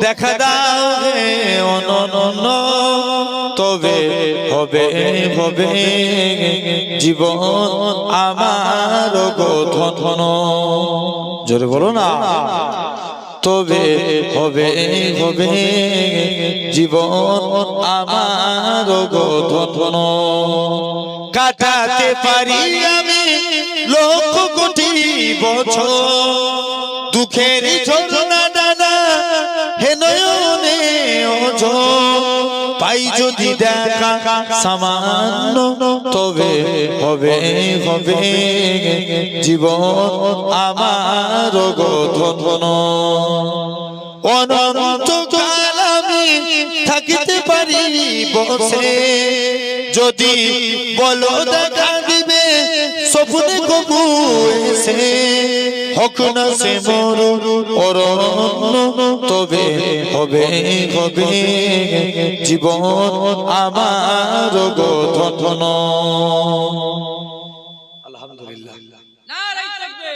দেখা দাও হে অনন্য তবে হবে হবে জীবন আমার গোধন জোরে বলো না। তবে হবে হবে জীবন আমার গোধন কাটাতে পারি আমি লক্ষ কোটি বছর। দুঃখের ছোটনা পাই যদি দেখা সামান্য তবে হবে হবে জীবন আমার গোধন অনন্ত কাল আমি থাকিতে পারি বসে। যদি বলো দেখা দিবে স্বপ্নে কবু এসে। হক না সে মোর অরণ্য তবে হবে হবে। জীবন আমার গঠন। থাকবে।